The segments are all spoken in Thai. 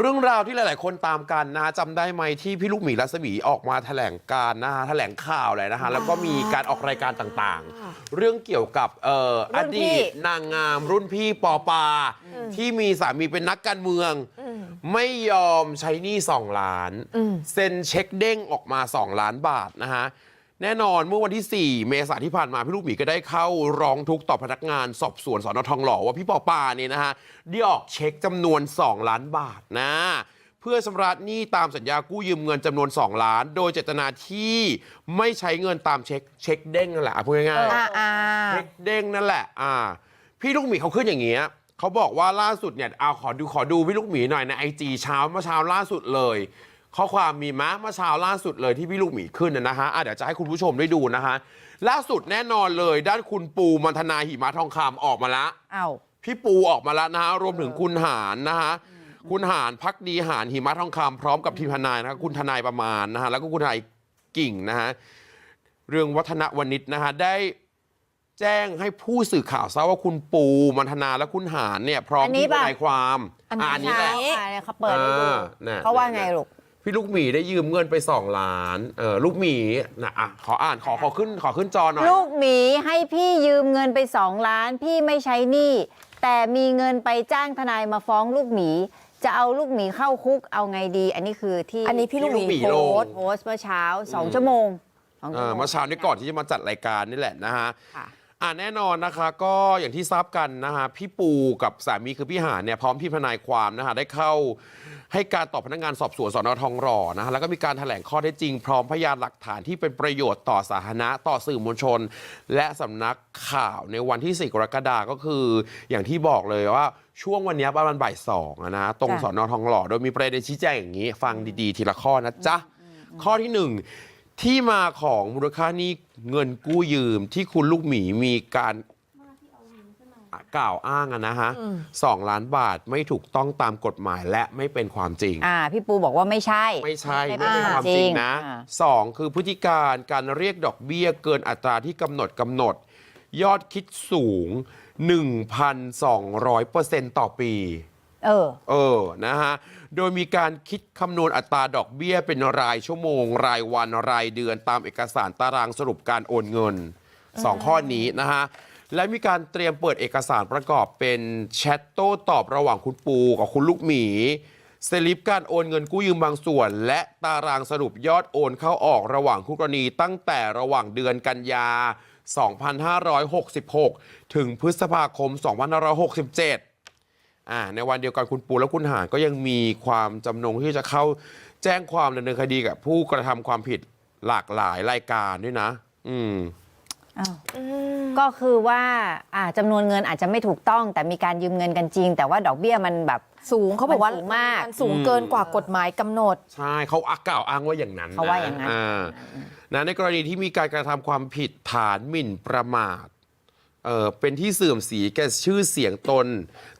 เรื่องราวที่หลาย ๆ คนตามกันนะฮะจำได้ไหมที่พี่ลูกหมีรัศมีออกมาแถลงการนะฮะแถลงข่าวเลยนะฮะแล้วก็มีการออกรายการต่าง ๆ เรื่องเกี่ยวกับเอ่ออรุ่นพี่ ดีตนางงามรุ่นพี่ปอปา ที่มีสามีเป็นนักการเมือง ไม่ยอมใช้หนี้2ล้าน เซ็นเช็คเด้งออกมา2ล้านบาทนะฮะ แน่นอนเมื่อวันที่ 4 เมษายนที่ผ่านมาพี่ลูกหมีก็ได้เข้าร้องทุกข์ต่อพนักงานสอบสวนสอนอทองหล่อว่าพี่ปอปาเนี่ยนะฮะได้ออกเช็คจำนวน 2 ล้านบาทนะ เพื่อชำระหนี้ตามสัญญากู้ยืมเงินจำนวน 2 ล้าน โดยเจตนาที่ไม่ใช้เงินตามเช็คเช็คเด้งนั่นแหละอะพูดง่ายๆ อ่าอ่าเช็คเด้งนั่นแหละอ่าพี่ลูกหมีเขาขึ้นอย่างเงี้ยเขาบอกว่าล่าสุดเนี่ยเอาขอดูขอดูพี่ลูกหมีหน่อยในไอจีเช้าเมื่อเช้าล่าสุดเลย ข้อความมีมะเมื่อเช้าล่าสุดเลยที่พี่ลูกหมีขึ้นนะนะฮะอะเดี๋ยวจะให้คุณผู้ชมได้ดูนะฮะล่าสุดแน่นอนเลย ด้านคุณปูมันธนาหิมะทองคำออกมาละเอ้าพี่ปูออกมาแล้วนะฮะรวมถึงคุณหารนะฮะคุณหารพักดีหารหิมะทองคำพร้อมกับทีมทนายนะฮะคุณทนายประมาณนะฮะแล้วก็คุณทนายกิ่งนะฮะเรื่องวัฒนวณิชนะฮะได้แจ้งให้ผู้สื่อข่าวทราบว่าคุณปูมันธนาและคุณหารเนี่ยพร้อมอันนี้ที่ทป่ะนายความอันนี้ะนี้แหละอ่าเนี่ยเขาเปิดให้ดูอ่าน่ะเขาว่าไงลูก พี่ลูกหมีได้ยืมเงินไปสองล้านเออลูกหมีนะอะขออ่านขอขอขึ้นขอขึ้นจอหน่อย ลูกหมีให้พี่ยืมเงินไปสองล้าน พี่ไม่ใช้หนี้แต่มีเงินไปจ้างทนายมาฟ้องลูกหมี จะเอาลูกหมีเข้าคุกเอาไงดี อันนี้คือที่อันนี้พี่ลูกหมีพี่โพลูกหมีลง สต์โพสต์เมื่อเช้าสองชั่วโมงสองเอชั่วอโมงเมื่อเช้านี้ก่อนที่จะมาจัดรายการนี่แหละนะฮะ ค่ะ อ่าแน่นอนนะคะก็อย่างที่ทราบกันนะฮะพี่ปูกับสามีคือพี่หานเนี่ยพร้อมที่ทนายความนะฮะได้เข้าให้การต่อพนักงานสอบสวนสอนอทองหล่อนะฮะแล้วก็มีการแถลงข้อเท็จจริงพร้อมพยานหลักฐานที่เป็นประโยชน์ต่อสาธารณะต่อสื่อมวลชน และสำนักข่าวในวันที่ 4 กรกฎาคมก็คือ อย่างที่บอกเลยว่าช่วงวันเนี้ยประมาณบ่ายสองอะนะตรงจ้ะสอนอทองหล่อโดยมีประเด็นชี้แจงอย่างนี้ ฟังดีๆ ทีละข้อนะจ๊ะข้อที่หนึ่งที่มาของมูลค่าหนี้ เงินกู้ยืมที่คุณลูกหมีมีการกล่าวอ้างอะนะฮะสองล้านบาทไม่ถูกต้องตามกฎหมายและไม่เป็นความจริง อ่า พี่ปูบอกว่าไม่ใช่ ไม่ใช่ ไม่ไม่เป็เป็นนความจริงจริงนะอ่าสองคือพฤติการการเรียกดอกเบี้ยเกินอัตราที่กำหนดกำหนด ยอดคิดสูง 1,200%ต่อปี เออ เออ นะฮะ โดยมีการคิดคำนวณอัตราดอกเบี้ยเป็นรายชั่วโมง รายวันรายเดือนตามเอกสารตารางสรุปการโอนเงิน 2 ข้อนี้นะฮะ และมีการเตรียมเปิดเอกสารประกอบเป็นแชทโต้ตอบระหว่างคุณปูกับคุณลูกหมี สลิปการโอนเงินกู้ยืมบางส่วน และตารางสรุปยอดโอนเข้าออกระหว่างคู่กรณี ตั้งแต่ระหว่างเดือนกันยา 2566 ถึงพฤษภาคม 2567 อ่าในวันเดียวกันคุณปูและคุณหารก็ยังมีความจำนงที่จะเข้าแจ้งความดำเนินคดีกับผู้กระทำความผิดหลากหลายรายการด้วยนะ อืม อ้าวก็คือว่าอ่าจำนวนเงินอาจจะไม่ถูกต้อง แต่มีการยืมเงินกันจริง แต่ว่าดอกเบี้ยมันแบบ สูงเขาบอกว่ามันสูงมาก นสูงเกินกว่ากฎหมายกำหนด ใช่เขาอักกล่าวอ้างว่าอย่างนั้นเขาว่าอย่างนั้นนะในกรณีที่มีการกระทำความผิดฐานหมิ่นประมาท เออเป็นที่เสื่อมเสียแก่ชื่อเสียงตน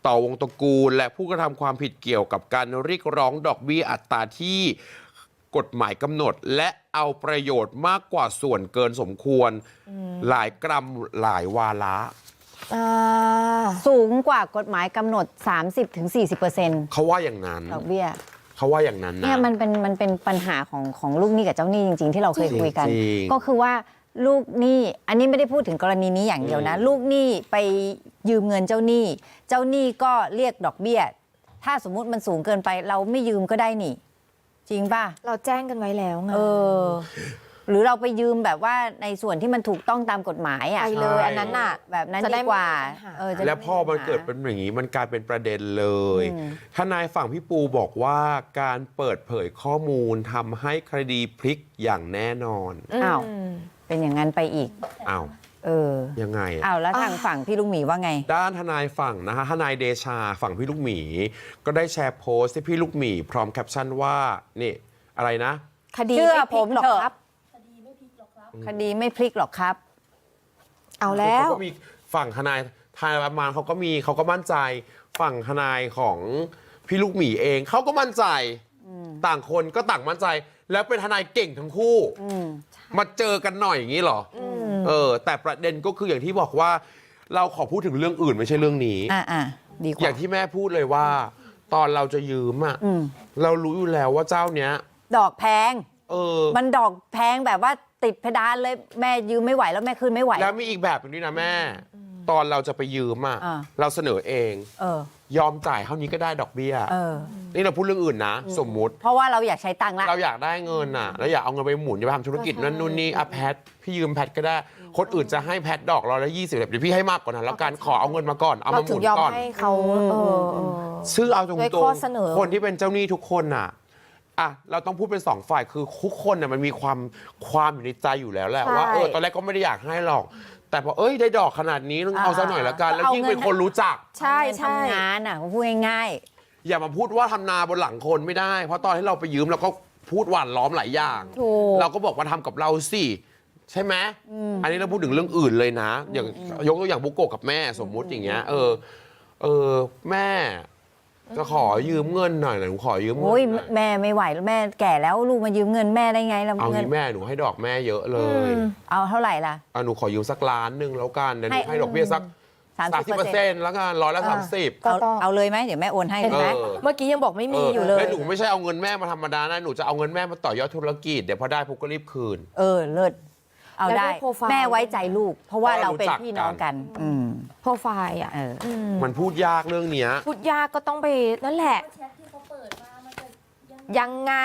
ต่อวงตระกูล และผู้กระทำความผิดเกี่ยวกับการเรียกร้องดอกเบี้ยอัตราที่กฎหมายกำหนด และเอาประโยชน์มากกว่าส่วนเกินสมควร หลายกรัมหลายวาระ อ่าสูงกว่ากฎหมายกำหนด 30-40%เขาว่าอย่างนั้น ดอกเบี้ย เขาว่าอย่างนั้นนะ เนี่ยมันเป็นมันเป็นปัญหาของของลูกหนี้กับเจ้าหนี้จริง ๆ ที่เราเคยคุยกัน จริงๆก็คือว่า ลูกหนี้อันนี้ไม่ได้พูดถึงกรณีนี้อย่างเดียวนะ ลูกหนี้ไปยืมเงินเจ้าหนี้ เจ้าหนี้ก็เรียกดอกเบี้ย ถ้าสมมุติมันสูงเกินไป เราไม่ยืมก็ได้นี่ จริงป่ะ เราแจ้งกันไว้แล้วไงเออ หรือเราไปยืมแบบว่าในส่วนที่มันถูกต้องตามกฎหมายอะไปเลยอันนั้นน่ะ แบบนั้นจะได้ดีกว่าไม่มีปัญหา เออจะได้และพอมันไเกิดเป็นอย่างนี้มันกลายเป็นประเด็นเลยอืมทนายฝั่งพี่ปูบอกว่าการเปิดเผยข้อมูลทำให้คดีพลิกอย่างแน่นอน อ้าวม เป็นอย่างนั้นไปอีก อ้าวเออยังไงอะ อ้าวแล้วทางฝั่งพี่ลุงหมีว่าไง ด้านทนายฝั่งนะฮะทนายเดชาฝั่งพี่ลูกหมี ก็ได้แชร์โพสต์ที่พี่ลูกหมี พร้อมแคปชั่นว่านี่อะไรนะ คดีเชื่อไม่พลิกผมหรอกเถอะครับ คดีไม่พลิกหรอกครับ เอาแล้ว เขาก็มีฝั่งทนายทนายประมาณเขาก็มีเขาก็มั่นใจ ฝั่งทนายของพี่ลูกหมีเอง เขาก็มั่นใจ ต่างคนก็ต่างมั่นใจ แล้วเป็นทนายเก่งทั้งคู่อื มมาเจอกันหน่อยอย่างนี้เหรออเออ แต่ประเด็นก็คืออย่างที่บอกว่า เราขอพูดถึงเรื่องอื่นไม่ใช่เรื่องนี้ อ่าอ่าดีกอว่า ย่างที่แม่พูดเลยว่า ตอนเราจะยืมอะอืม เรารู้อยู่แล้วว่าเจ้าเนี้ย ดอกแพง เออ มันดอกแพงแบบว่าติดเพดานเลยแม่ยืมไม่ไหวแล้วแม่คืนไม่ไหว แล้วมีอีกแบบหนึงด้วยนะแม่ ตอนเราจะไปยืมอะอ่า เราเสนอเอง เออยอมจ่ายเท่านี้ก็ได้ดอกเบี้ย เออ นี่เราพูดเรื่องอื่นนะ สมมุติเพราะว่าเราอยากใช้ตังค์ละ เราอยากได้เงินน่ะแล้วอยากเอาเงินไปหมุนจะไปทำธุรกิจนั่นนู่นนี่อะแพทพี่ยืมแพทก็ได้ คนอื่นจะให้แพทดอกร้อยละยี่สิบเดี๋ยวพี่ให้มากกว่านั้นแล้วกันขอเอาเงินมาก่อนเอาเรามาหถึมุงนยอมก่อน ให้เขาเออเออ ซึ่งเอาตรงด้วยข้อเสนอๆคนที่เป็นเจ้าหนี้ทุกคนน่ะอะเราต้องพูดเป็นสองฝ่ายคือทุกคนน่ะมันมีความความอยู่ในใจอยู่แล้วแหละใช่ ว่าเออตอนแรกก็ไม่ได้อยากให้หรอก แต่พอเอ้ยได้ดอกขนาดนี้ต้องเอาซะหน่อยละกัน แล้วยิ่งเป็นคนรู้จัก ใช่ใช่ทำงานอะพูดง่ายอย่ามาพูดว่าทำนาบนหลังคนไม่ได้ เพราะตอนที่เราไปยืมเราก็พูดหวานล้อมหลายอย่างถูกเราก็บอกว่าทำกับเราสิใช่ไหมอันนี้เราพูดถึงเรื่องอื่นเลยนะ อย่างยกตัวอย่างบุโกะกับแม่สมมุติอย่างเงี้ย เออ เออแม่ จะขอยืมเงินหน่อยหนูขอยืมๆเงิโอ้ยนหน่อยแม่ไม่ไหวแล้วแม่แก่แล้วลูกมายืมเงินแม่ได้ไงเราเอาเงินงี้แม่หนูให้ดอกแม่เยอะเลยเอาเท่าไหร่ล่ะ อะหนูขอยืมสักล้านหนึ่งแล้วกันเดี๋ยวหนูให้ให้ดอกเบี้ยสักสามสามสิสิบบเปเปออร์ร์เซ็เซ็นนต์ต์แล้วกันร้อยละสามสิบก็เอาต้องเอาเลยไหมเดี๋ยวแม่โอนให้เห็นไหมนะเออเมื่อกี้ยังบอกไม่มีอยู่เลยแล้วหนูไม่ใช่เอาเงินแม่มาธรรมดานะ หนูจะเอาเงินแม่มาต่อยอดธุรกิจ เดี๋ยวพอได้ปุ๊บก็รีบคืน เออเลิศ เอาแล้วได้ ด้วยโปรไฟล์ แม่ไว้ใจลูก เพราะว่าเพราะเราเราเป็นรู้จักพี่น้องกัน อืมโปรไฟล์อะเออมมันพูดยากเรื่องเนี้ย พูดยากก็ต้องไปนั่นแหละ ยังยังไง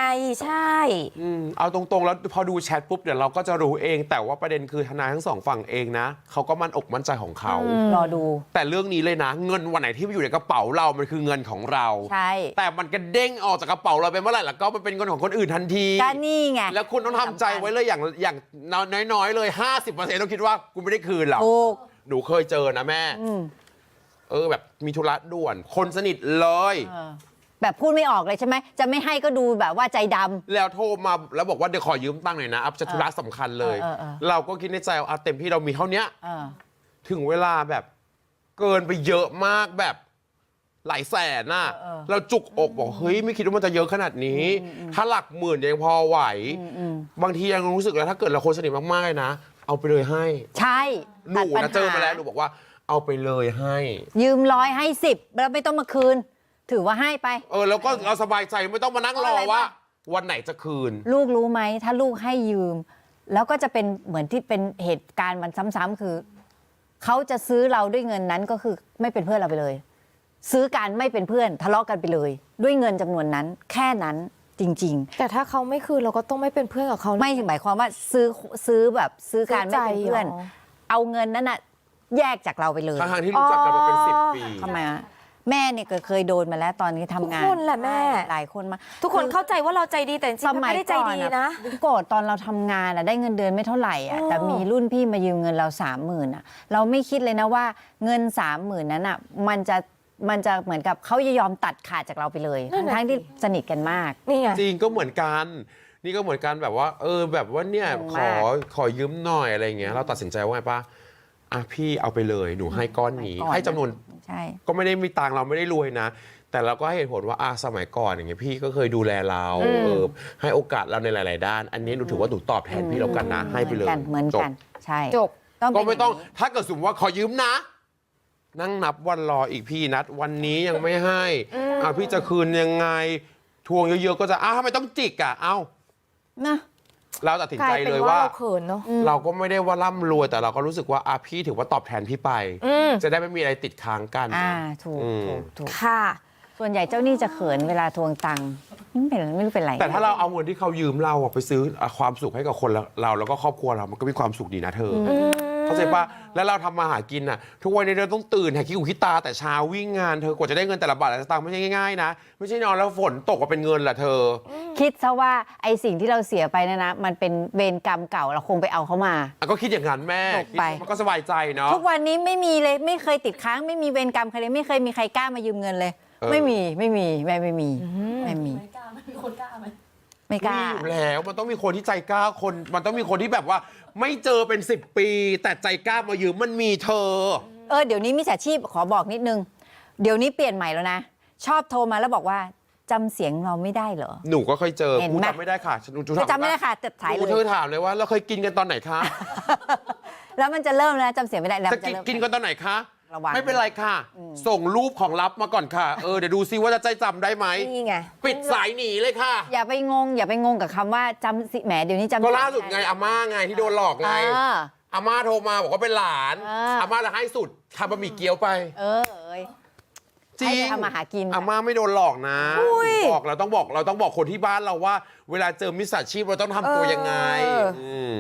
ใช่ อืมเอาตรงๆ แล้วพอดูแชทปุ๊บเดี๋ยวเราก็จะรู้เอง แต่ว่าประเด็นคือทนายทั้งสองฝั่งเองนะเขาก็มั่นอกมั่นใจของเขารอดู แต่เรื่องนี้เลยนะ เงินวันไหนที่อยู่ในกระเป๋าเรามันคือเงินของเรา ใช่แต่มันกระเด้งออกจากกระเป๋าเราไปเมื่อไหร่แล้วก็มันเป็นเงินของคนอื่นทันที ก็นี่ไงแล้วคุณต้องทำใจไว้เลยอย่างอย่างน้อยๆ เลย 50%ต้องคิดว่ากูไม่ได้คืนหรอกถูกหนูเคยเจอนะแม่ อืมเออแบบมีธุระด่วน คนสนิทเลย เออ แบบพูดไม่ออกเลยใช่ไหมจะไม่ให้ก็ดูแบบว่าใจดำ แล้วโทรมาแล้วบอกว่าเดี๋ยวขอยืมตังค์หน่อยนะอัพจะธุระสำคัญเลย เออเออเออ เราก็คิดในใจว่าอะเต็มที่เรามีเท่าเนี้ย เออ ถึงเวลาแบบเกินไปเยอะมากแบบหลายแสนน่ะเออเออ เราจุกอกบอกเฮ้ยไม่คิดว่ามันจะเยอะขนาดนี้ ถ้าหลักหมื่นยังพอไหวอืมบางทียังรู้สึกเลยถ้าเกิดเราคนสนิทมากๆเลยนะ เอาไปเลยให้ใช่หนูตัดปัญนะเจอมาแล้วหนูหาบอกว่าเอาไปเลยให้ ยืมร้อยให้สิบแล้วไม่ต้องมาคืน ถือว่าให้ไป เออแล้วก็เราสบายใจไม่ต้องมานั่งรอว่า วันไหนจะคืน ลูกรู้ไหมถ้าลูกให้ยืม แล้วก็จะเป็นเหมือนที่เป็นเหตุการณ์มันซ้ำๆคือเขาจะซื้อเราด้วยเงินนั้นก็คือไม่เป็นเพื่อนเราไปเลย ซื้อการไม่เป็นเพื่อนทะเลาะกันไปเลย ด้วยเงินจำนวนนั้น แค่นั้นจริง แต่ถ้าเขาไม่คืนเราก็ต้องไม่เป็นเพื่อนกับเขาๆไม่ถึงหมายความว่าซื้อซื้อแบบซื้อการไม่เป็นเพื่อน ซื้อใจเหรอ เอาเงินนั้นน่ะแยกจากเราไปเลยทั้งๆที่รู้จักกันมาเป็นสิบปี ทำไมอะ แม่เนี่ยก็เคยโดนมาแล้วตอนนี้ทำงานทุกคนแหละแม่ หลายคนมาทุกคนเข้าใจว่าเราใจดีแต่จริงๆสเรามัยไม่ได้ใจก่อนดีอะนะโกรธตอนเราทำงานอะได้เงินเดือนไม่เท่าไหร่อะอ๋อแต่มีรุ่นพี่มายืมเงินเราสามหมื่นอะเราไม่คิดเลยนะว่าเงินสามหมื่นนั้นอะมันจะมันจะเหมือนกับเขาจะยอมตัดขาดจากเราไปเลยนั่นน่ะ ทั้งๆที่สิสนิทกันมาก นี่ไง จริงก็เหมือนกัน นี่ก็เหมือนกันแบบว่า เออแบบว่าเนี่ยงงขมาอกขอยืมหน่อยอะไรอย่างเงี้ยเราตัดสินใจว่าไงปะอะพี่เอาไปเลยหนูให้ก้อนนี้ ให้ก่อน ให้จำนวน ใช่ ก็ไม่ได้มีตังค์เราไม่ได้รวยนะ แต่เราก็ให้เหตุผลว่าอะสมัยก่อนอย่างเงี้ยพี่ก็เคยดูแลเราอืม เออให้โอกาสเราในหลาย ๆ ด้าน อันนี้หนูถือว่าหนูตอบแทนพี่แล้วกันนะ ให้ไปเลยเหมือนจบกันใช่จบต้องก็เป็นไม่ต้องย่านี้ถ้าเกิดสมมติว่าขอยืมนะ นั่งนับวันรออีกพี่นัด วันนี้ยังไม่ให้อะพี่จะคืนยังไง ทวงเยอะ ๆ ก็จะอ้าวทำไมต้องจิกอะเอ้านะ เราตัดสินกลาใจยเป็นเลยว่าว่าเราเขินเนาะเราก็ไม่ได้ว่าร่ำรวยแต่เราก็รู้สึกว่าอะพี่ถือว่าตอบแทนพี่ไป อืมจะได้ไม่มีอะไรติดค้างกัน อ่าถูกอืม ถูกถูกค่ะ ส่วนใหญ่เจ้าหนี้จะเขินเวลาทวงตังค์ไม่เป็นไม่รู้เป็นไรแต่ถ้าเราเอาเงินที่เขายืมเราอะไปซื้ออะความสุขให้กับคนละเราแล้วก็ครอบครัวเรามันก็มีความสุขดีนะเธออ อืม เข้าใจปะแล้วเราทำมาหากินอะ ทุกวันนี้เราต้องตื่นแหกขี้หูขี้ตาแต่เช้าวิ่งงานเธอกว่าจะได้เงินแต่ละบาทแต่ละสตางค์ไม่ใช่ง่ายๆนะ ไม่ใช่นอนแล้วฝนตกมาเป็นเงินล่ะเธอ คิดซะว่าไอสิ่งที่เราเสียไปนะนะ มันเป็นเวรกรรมเก่าเราคงไปเอาเขามา อะก็คิดอย่างนั้นแม่ตกไป คิดมันก็สบายใจเนาะ ทุกวันนี้ไม่มีเลยไม่เคยติดค้างไม่มีเวรกรรมใครเลยไม่เคยมีใครกล้ามายืมเงินเลย เออ ไม่มีไม่มีแม่ไม่มีไม่มี ไม่กล้าไหมมีคนกล้าไหม ไม่กล้ามีอยู่แล้วมันต้องมีคนที่ใจกล้าคน มันต้องมีคนที่แบบว่า ไม่เจอเป็น 10 ปี แต่ใจกล้ามายืมมันมีเธอ เออเดี๋ยวนี้มิจฉาชีพขอบอกนิดนึง เดี๋ยวนี้เปลี่ยนใหม่แล้วนะ ชอบโทรมาแล้วบอกว่าจำเสียงเราไม่ได้เหรอ หนูก็เคยเจอเห็นกูไหม จำไม่ได้ค่ะหนูจูจำไม่ได้ค่ะแต่สายเลเธยอถามเลยว่าเราเคยกินกันตอนไหนคะแล้วมันจะเริ่มแล้วจำเสียงไม่ได้แล้วจะมันจะกินเริ่ม กินกันตอนไหนคะ ระวัง ไม่เป็นไรค่ะส่งรูปของลับมาก่อนค่ะ เออเดี๋ยวดูซิว่าจะใจจำได้ไหม นี่ไง ปิดสายหนีเลยค่ะ อย่าไปงง อย่าไปงงกับคำว่าจำสิแหมเดี๋ยวนี้จำก็ล่าสุดไงอาม่าไงที่โดนหลอกไง เออ อาม่าโทรมาบอกว่าเป็นหลานเออออาม่าจะให้สุดทำบะหมี่เกี๊ยวไป เออเอ้ย จริงให้ไปทำมาหากินอาม่าไม่โดนหลอกนะอุ้ยบอกเราต้องบอกเราต้องบอกคนที่บ้านเราว่า เวลาเจอมิจฉาชีพเราต้องทำตัวยังไงเอออื ม